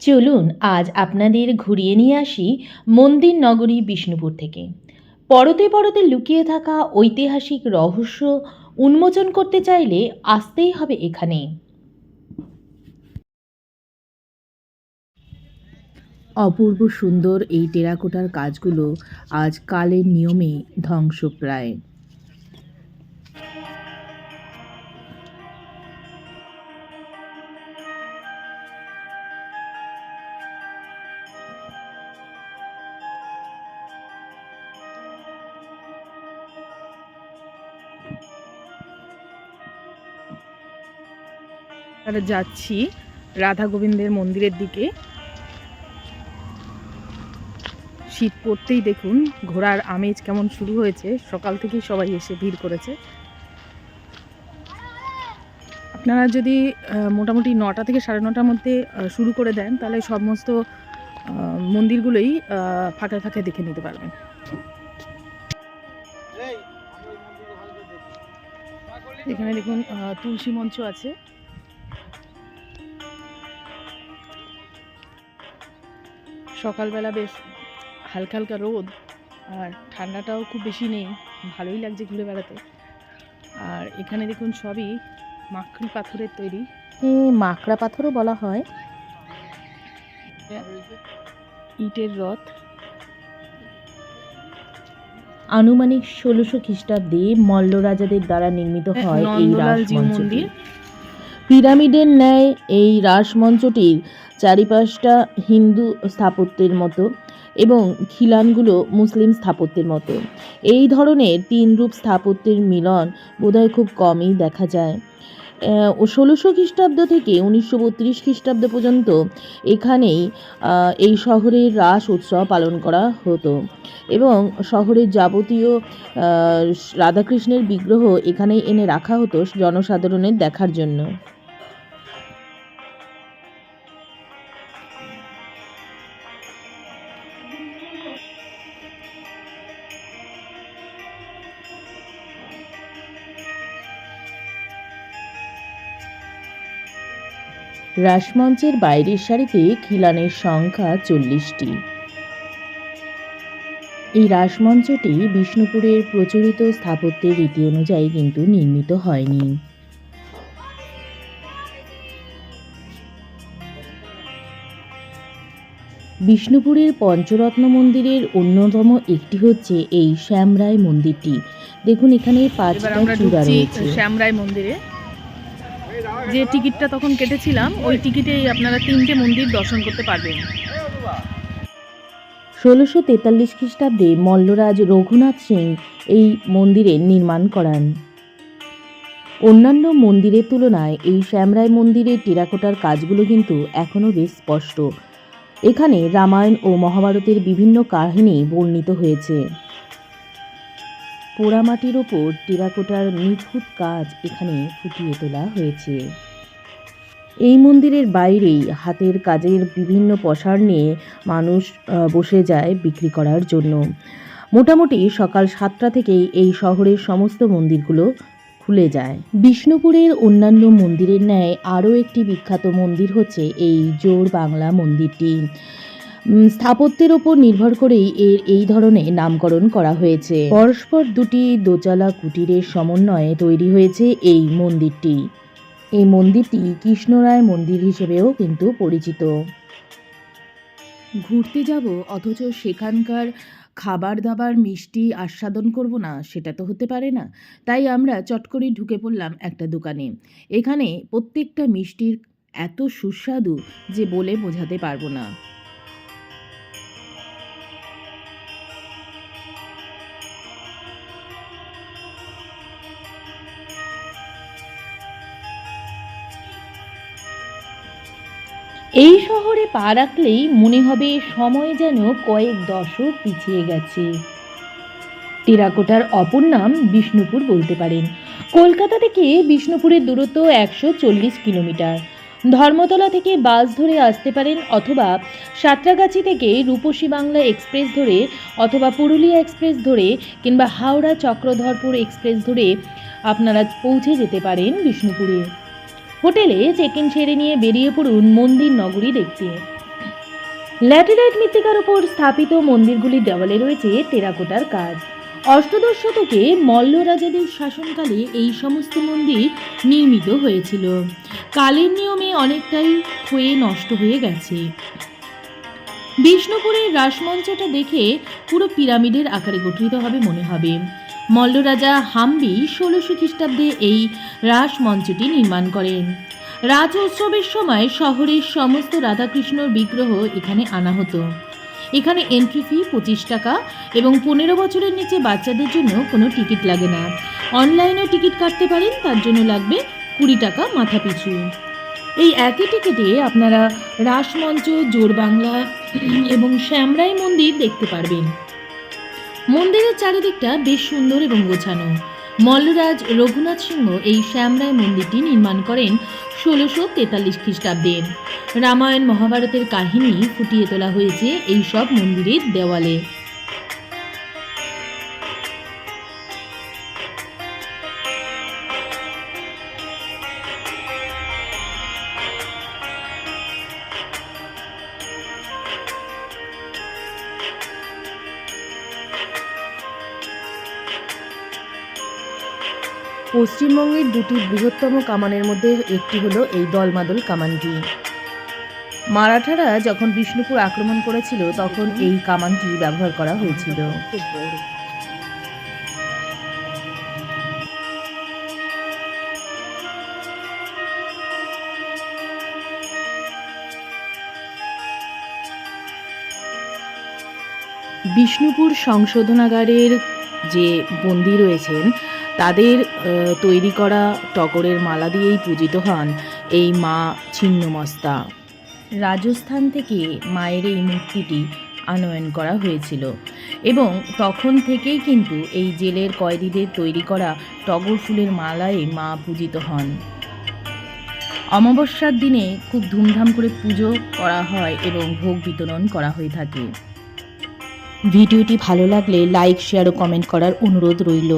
চলুন আজ আপনাদের ঘুরিয়ে নিয়ে আসি মন্দির নগরী বিষ্ণুপুর থেকে। পরতে পরতে লুকিয়ে থাকা ঐতিহাসিক রহস্য উন্মোচন করতে চাইলে আসতেই হবে এখানে। অপূর্ব সুন্দর এই টেরাকোটার কাজগুলো আজ কালের নিয়মে ধ্বংসপ্রায়। আমরা যাচ্ছি রাধা গোবিন্দের মন্দিরের দিকে। শীত পড়তেই দেখুন ঘোড়ার আমেজ কেমন শুরু হয়েছে। সকাল থেকেই সবাই এসে ভিড় করেছে। আপনারা যদি মোটামুটি নটা থেকে সাড়ে নটার মধ্যে শুরু করে দেন তাহলে সমস্ত মন্দিরগুলোই আহ, ফাঁকায় ফাঁকায় দেখে নিতে পারবেন। এখানে দেখুন তুলসী মঞ্চ আছে। সকালবেলা বেশ হালকা হালকা রোদ আর ঠান্ডাটাও খুব বেশি নেই ভালোই লাগছে ঘুরে বেড়াতে। আর এখানে দেখুন সবই মাখরি পাথরের তৈরি। মাকড়া পাথরও বলা হয়। ইটের রথ। আনুমানিক ষোলোশো খ্রিস্টাব্দে মল্ল রাজাদের দ্বারা নির্মিত হয় এই নন্দলালজি রাসমঞ্চটি। মন্দির। পিরামিডের ন্যায় এই রাসমঞ্চটির চারিপাশটা হিন্দু স্থাপত্যের মতো এবং খিলানগুলো মুসলিম স্থাপত্যের মতো। এই ধরনের তিন রূপ স্থাপত্যের মিলন বোধহয় খুব কমই দেখা যায়। ষোলোশো খ্রিস্টাব্দ থেকে উনিশশো বত্রিশ খ্রিস্টাব্দ পর্যন্ত এখানেই এই শহরের রাস উৎসব পালন করা হতো এবং শহরের যাবতীয় রাধাকৃষ্ণের বিগ্রহ এখানেই এনে রাখা হতো জনসাধারণের দেখার জন্য। রাসমঞ্চের বাইরের সারিতে খিলানের সংখ্যা চল্লিশটি। এই রাসমঞ্চটি বিষ্ণুপুরের প্রচলিত স্থাপত্যের রীতি অনুযায়ী কিন্তু নির্মিত হয়নি। বিষ্ণুপুরের পঞ্চরত্ন মন্দিরের অন্যতম একটি হচ্ছে এই শ্যামরায় মন্দিরটি। দেখুন এখানে পাঁচটা চূড়া রয়েছে। শ্যামরায় মন্দিরে। যে টিকিটটা তখন কেটেছিলাম, ওই টিকিটেই আপনারা তিনটে মন্দির দর্শন করতে পারবেন। ষোলোশো তেতাল্লিশ খ্রিস্টাব্দে মল্লরাজ রঘুনাথ সিং এই মন্দিরের নির্মাণ করান। অন্যান্য মন্দিরের তুলনায় এই শ্যামরায় মন্দিরের টেরাকোটার কাজগুলো কিন্তু এখনও বেশ স্পষ্ট। এখানে রামায়ণ ও মহাভারতের বিভিন্ন কাহিনী বর্ণিত হয়েছে। পোড়ামাটির ওপর টেরাকোটার নিখুঁত কাজ এখানে ফুটিয়ে তোলা হয়েছে। এই মন্দিরের বাইরেই হাতের কাজের বিভিন্ন পসার নিয়ে মানুষ বসে যায় বিক্রি করার জন্য। মোটামুটি সকাল সাতটা থেকেই এই শহরের সমস্ত মন্দিরগুলো খুলে যায়। বিষ্ণুপুরের অন্যান্য মন্দিরের ন্যায় আরও একটি বিখ্যাত মন্দির হচ্ছে এই জোর বাংলা মন্দিরটি। স্থাপত্যের ওপর নির্ভর করেই এর এই ধরনের নামকরণ করা হয়েছে। পরস্পর দুটি দোচালা কুটিরের সমন্বয়ে তৈরি হয়েছে এই মন্দিরটি। এই মন্দিরটি কৃষ্ণরায় মন্দির হিসেবেও কিন্তু পরিচিত। ঘুরতে যাব, অথচ সেখানকার খাবার দাবার মিষ্টি আস্বাদন করব না, সেটা তো হতে পারে না। তাই আমরা চট করে ঢুকে পড়লাম একটা দোকানে। এখানে প্রত্যেকটা মিষ্টির এত সুস্বাদু যে বলে বোঝাতে পারব না। এই শহরে পা রাখলেই মনে হবে সময় যেন কয়েক দশক পিছিয়ে গেছে। টেরাকোটার অপর নাম বিষ্ণুপুর বলতে পারেন। কলকাতা থেকে বিষ্ণুপুরের দূরত্ব একশো চল্লিশ কিলোমিটার। ধর্মতলা থেকে বাস ধরে আসতে পারেন অথবা সাঁতরাগাছি থেকে রূপসী বাংলা এক্সপ্রেস ধরে অথবা পুরুলিয়া এক্সপ্রেস ধরে কিংবা হাওড়া চক্রধরপুর এক্সপ্রেস ধরে আপনারা পৌঁছে যেতে পারেন বিষ্ণুপুরে। হোটেলে চেক ইন সেরে নিয়ে বেরিয়ে পড়ুন মন্দির নগরী দেখতে। ল্যাটেলাইট মৃত্তিকার উপর স্থাপিত মন্দিরগুলির দেওয়ালে রয়েছে টেরাকোটার কাজ। অষ্টদশ শতকে মল্ল রাজাদের শাসনকালে এই সমস্ত মন্দির নির্মিত হয়েছিল। কালের নিয়মে অনেকটাই ক্ষয়ে নষ্ট হয়ে গেছে। বিষ্ণুপুরের রাসমঞ্চটা দেখে পুরো পিরামিডের আকারে গঠিত হবে মনে হবে। মল্লরাজা হাম্বি ষোলোশো খ্রিস্টাব্দে এই রাসমঞ্চটি নির্মাণ করেন। রাজ উৎসবের সময় শহরের সমস্ত রাধাকৃষ্ণর বিগ্রহ এখানে আনা হতো। এখানে এন্ট্রি ফি পঁচিশ টাকা এবং পনেরো বছরের নিচে বাচ্চাদের জন্য কোনো টিকিট লাগে না। অনলাইনেও টিকিট কাটতে পারেন, তার জন্য লাগবে কুড়ি টাকা মাথা পিছু এই একই টিকিটে আপনারা রাসমঞ্চ, জোরবাংলা এবং শ্যামরাই মন্দির দেখতে পারবেন। মন্দিরের চারিদিকটা বেশ সুন্দর এবং গোছানো। মল্লরাজ রঘুনাথ সিংহ এই শ্যামরায় মন্দিরটি নির্মাণ করেন ষোলোশো তেতাল্লিশ খ্রিস্টাব্দে। রামায়ণ মহাভারতের কাহিনী ফুটিয়ে তোলা হয়েছে এই সব মন্দিরের দেওয়ালে। পশ্চিমবঙ্গের দুটি বৃহত্তম কামানের মধ্যে একটি হলো এই দলমাদল কামানটি। মারাঠারা যখন বিষ্ণুপুর আক্রমণ করেছিল, তখন এই কামানটি ব্যবহার করা হয়েছিল। বিষ্ণুপুর সংশোধনাগারের যে বন্দি রয়েছেন তাদের তৈরি করা টগরের মালা দিয়েই পূজিত হন এই মা ছিন্নমস্তা। রাজস্থান থেকে মায়ের এই মূর্তিটি আনয়ন করা হয়েছিল। এবং তখন থেকেই কিন্তু এই জেলের কয়েদিদের তৈরি করা টগর ফুলের মালায় মা পূজিত হন। অমাবস্যার দিনে খুব ধুমধাম করে পুজো করা হয় এবং ভোগ বিতরণ করা হয়ে থাকে। ভিডিওটি ভালো লাগলে লাইক, শেয়ার ও কমেন্ট করার অনুরোধ রইল।